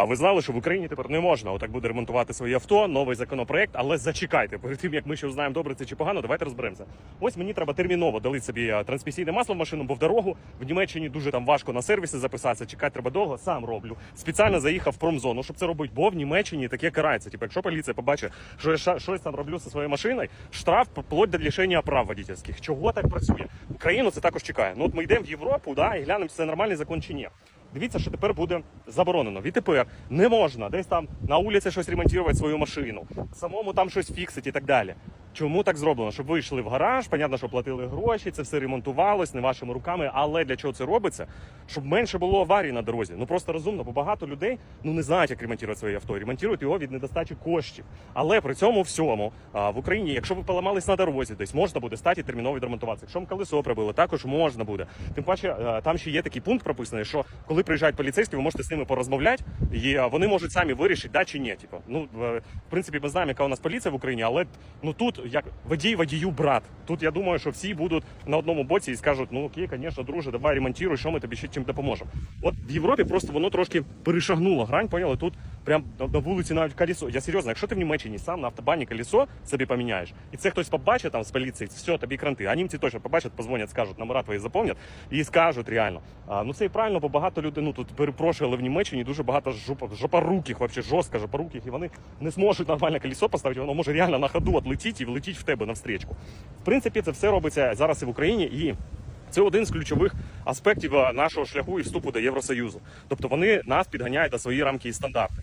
А ви знали, що в Україні тепер не можна отак буде ремонтувати свої авто, новий законопроект, але зачекайте, перед тим як ми ще узнаємо, добре це чи погано, давайте розберемося. Ось мені треба терміново дали собі е, трансмісійне масло в машину, бо в дорогу в Німеччині дуже там важко на сервіси записатися, чекати треба довго, сам роблю. Спеціально заїхав в промзону, щоб це робити, бо в Німеччині таке карається. Типу, якщо поліція побачить, що я щось там роблю зі своєю машиною, штраф вплоть до лишення прав водительських. Чого так працює? Україну це також чекає. Ну от ми йдемо в Європу, да, і глянемо, це нормальний закон чи ні. Дивіться, що тепер буде заборонено. Відтепер не можна десь там на вулиці щось ремонтувати свою машину, самому там щось фіксити і так далі. Чому так зроблено? Щоб ви йшли в гараж, понятно, що платили гроші, це все ремонтувалось не вашими руками. Але для чого це робиться? Щоб менше було аварій на дорозі. Ну просто розумно, бо багато людей ну не знають, як ремонтувати своє авто. Ремонтують його від недостачі коштів. Але при цьому всьому а, в Україні, якщо ви поламались на дорозі, десь можна буде стати терміново відремонтуватися. Якщо вам колесо прибило, також можна буде. Тим паче, е, там ще є такий пункт прописаний, що коли приїжджають поліцейські, ви можете з ними порозмовляти, і е, вони можуть самі вирішити, да чи ні. Типу, ну в в принципі, ми знаємо, яка у нас поліція в Україні, але ну тут як водій водію брат. Тут я думаю, що всі будуть на одному боці і скажуть: ну окей, звісно, друже, давай ремонтуй, що ми тобі ще чим допоможемо. От в Європі просто воно трошки перешагнуло грань, поняли? Тут прям на, на вулиці навіть колесо. Я серйозно, якщо ти в Німеччині сам на автобані колесо собі поміняєш, і це хтось побачить там з поліції, все, тобі кранти. А німці точно побачать, позвонять, скажуть, номера твої заповнять і скажуть реально. А, ну це і правильно, бо багато людей, ну тут перепрошую, але в Німеччині дуже багато жопа, жопоруких, вообще жорстко жопоруких, і вони не зможуть нормально колесо поставити, воно може реально на ходу отлетіти і влетіть в тебе навстрічку. В принципі, це все робиться зараз і в Україні і. Це один з ключових аспектів нашого шляху і вступу до Євросоюзу. Тобто вони нас підганяють до свої рамки і стандарти.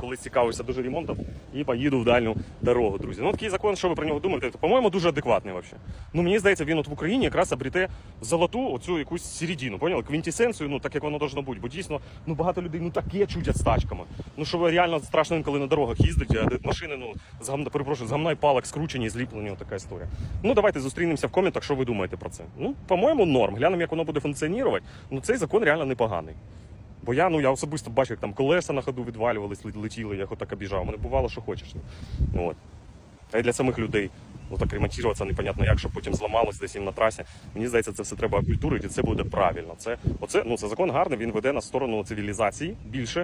Колись цікавився дуже ремонтом і поїду в дальню дорогу, друзі. Ну такий закон, що ви про нього думаєте? По-моєму, дуже адекватний взагалі. Ну мені здається, він от в Україні якраз обріте золоту оцю якусь середину, поняли? Квінтесенцію, ну так як воно должно бути. Бо дійсно ну багато людей ну таке чудять з тачками. Ну що ви реально страшно інколи на дорогах їздить, а машини, ну з перепрошую, з гамна і палок скручені, зліплені, така історія. Ну давайте зустрінемося в коментах, що ви думаєте про це. Ну, по-моєму, норм. Глянемо, як воно буде функціонувати. Ну цей закон реально непоганий. Бо я ну я особисто бачив, як там колеса на ходу відвалювались, летіли, я отак обіжав. Мене бувало, що хочеш. Ну, от. А й для самих людей ну так ремонтуватися непонятно як, щоб потім зламалось десь їм на трасі. Мені здається, це все треба культурити, і це буде правильно. Це оце ну це закон гарний. Він веде на сторону цивілізації більше.